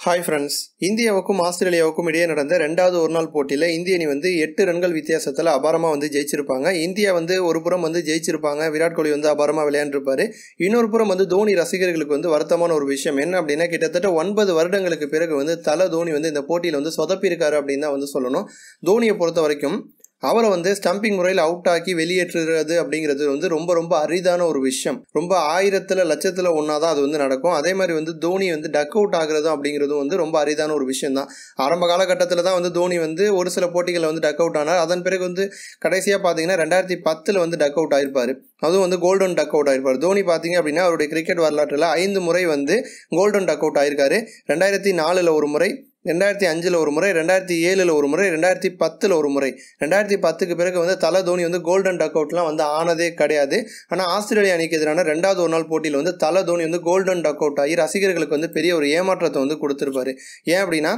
Hi friends இந்தியாவுக்கும் ஆஸ்திரேலியாவுக்கும் இடையே நடந்த ரெண்டாவது ஒரு நாள் போட்டியில் இந்திய அணி வந்து எட்டு ரன்கள் வித்தியாசத்தில் அபாரமாக வந்து ஜெயிச்சிருப்பாங்க. இந்தியா வந்து ஒரு புறம் வந்து ஜெயிச்சிருப்பாங்க. விராட் கோலி வந்து அபாரமாக விளையாண்டுருப்பார். இன்னொரு புறம் வந்து தோனி ரசிகர்களுக்கு வந்து வருத்தமான ஒரு விஷயம் என்ன அப்படின்னா கிட்டத்தட்ட ஒன்பது வருடங்களுக்கு பிறகு வந்து தலை தோனி வந்து இந்த போட்டியில் வந்து சொதப்பியிருக்காரு அப்படின்னு தான் வந்து சொல்லணும். தோனியை பொறுத்த வரைக்கும் அவரை வந்து ஸ்டம்பிங் முறையில் அவுட் ஆக்கி வெளியேற்றுறது அப்படிங்கிறது வந்து ரொம்ப ரொம்ப அரிதான ஒரு விஷயம். ரொம்ப ஆயிரத்தில் லட்சத்தில் ஒன்றா தான் அது வந்து நடக்கும். அதே மாதிரி வந்து தோனி வந்து டக் அவுட் ஆகிறதும் அப்படிங்கிறதும் வந்து ரொம்ப அரிதான ஒரு விஷயம் தான் ஆரம்ப காலகட்டத்தில் தான் வந்து தோனி வந்து ஒரு சில போட்டிகளில் வந்து டக் அவுட் ஆனார். அதன் பிறகு வந்து கடைசியாக பார்த்தீங்கன்னா ரெண்டாயிரத்தி பத்தில் வந்து டக் அவுட் ஆயிருப்பார். அதுவும் வந்து கோல்டன் டக் அவுட் ஆயிருப்பார். தோனி பார்த்தீங்க அப்படின்னா அவருடைய கிரிக்கெட் வரலாற்றில் ஐந்து முறை வந்து கோல்டன் டக் அவுட் ஆயிருக்காரு. ரெண்டாயிரத்தி நாலில் ஒரு முறை ரெண்டாயிரத்தி அஞ்சில் ஒரு முறை ரெண்டாயிரத்தி ஏழில் ஒரு முறை ரெண்டாயிரத்தி பத்தில் ஒரு முறை. ரெண்டாயிரத்தி பத்துக்கு பிறகு வந்து தலை தோனி வந்து கோல்டன் டக் அவுட்லாம் வந்து ஆனதே கிடையாது. ஆனால் ஆஸ்திரேலியா அணிக்கு எதிரான ரெண்டாவது ஒரு நாள் போட்டியில் வந்து தலை தோனி வந்து கோல்டன் டக் அவுட் ஆகி ரசிகர்களுக்கு வந்து பெரிய ஒரு ஏமாற்றத்தை வந்து கொடுத்துருப்பாரு. ஏன் அப்படின்னா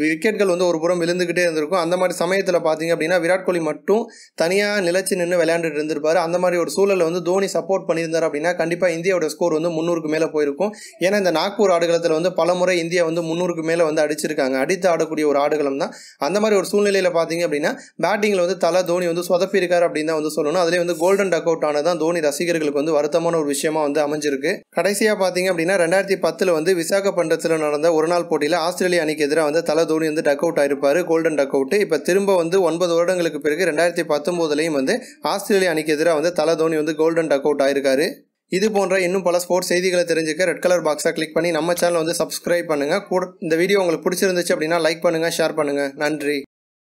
விக்கெட்கள் வந்து ஒரு புறம் விழுந்துக்கிட்டே இருந்திருக்கும். அந்த மாதிரி சமயத்தில் பார்த்தீங்க அப்படின்னா விராட் கோலி மட்டும் தனியாக நிலச்சி நின்று விளையாண்டுட்டு இருந்திருப்பாரு. அந்த மாதிரி ஒரு சூழலில் வந்து தோனி சப்போர்ட் பண்ணியிருந்தார் அப்படின்னா கண்டிப்பாக இந்தியாவோட ஸ்கோர் வந்து முந்நூறுக்கு மேலே போயிருக்கும். ஏன்னா இந்த நாக்பூர் ஆடுகளத்தில் வந்து பல முறை இந்தியா வந்து முந்நூறுக்கு மேலே வந்து அடிச்சிருக்காங்க. அடித்து ஆடக்கூடிய ஒரு ஆடுகளம் தான். அந்த மாதிரி ஒரு சூழ்நிலையில் பார்த்தீங்க அப்படின்னா பேட்டிங்கில் வந்து தலை தோனி வந்து சொதப்பியிருக்கார் அப்படின்னு தான் வந்து சொல்லணும். அதிலே வந்து கோல்டன் டக் அவுட் ஆனதான் தோனி ரசிகர்களுக்கு வந்து வருத்தமான ஒரு விஷயமா வந்து அமைஞ்சிருக்கு. கடைசியாக பார்த்தீங்க அப்படின்னா ரெண்டாயிரத்தி பத்தில் வந்து விசாகப்பட்டினத்தில் நடந்த ஒரு நாள் போட்டியில் ஆஸ்திரேலிய அணிக்கு எதிராக வந்து தலை தோனி வந்து டக் அவுட் ஆயிருப்பார் கோல்டன் டக் அவுட் இப்போ திரும்ப வந்து ஒன்பது வருடங்களுக்கு பிறகு ரெண்டாயிரத்தி பத்தொம்போதுலையும் வந்து ஆஸ்திரேலியா அணிக்கு எதிராக வந்து தலை தோனி வந்து கோல்டன் டக் அவுட் ஆயிருக்காரு. இது போன்ற இன்னும் பல ஸ்போர்ட்ஸ் செய்திகளை தெரிஞ்சுக்க ரெட் கலர் பாக்ஸை கிளிக் பண்ணி நம்ம சேனல் வந்து சப்ஸ்கிரைப் பண்ணுங்கள் கூட இந்த வீடியோ உங்களுக்கு பிடிச்சிருந்துச்சு அப்படின்னா லைக் பண்ணுங்கள் ஷேர் பண்ணுங்கள் நன்றி.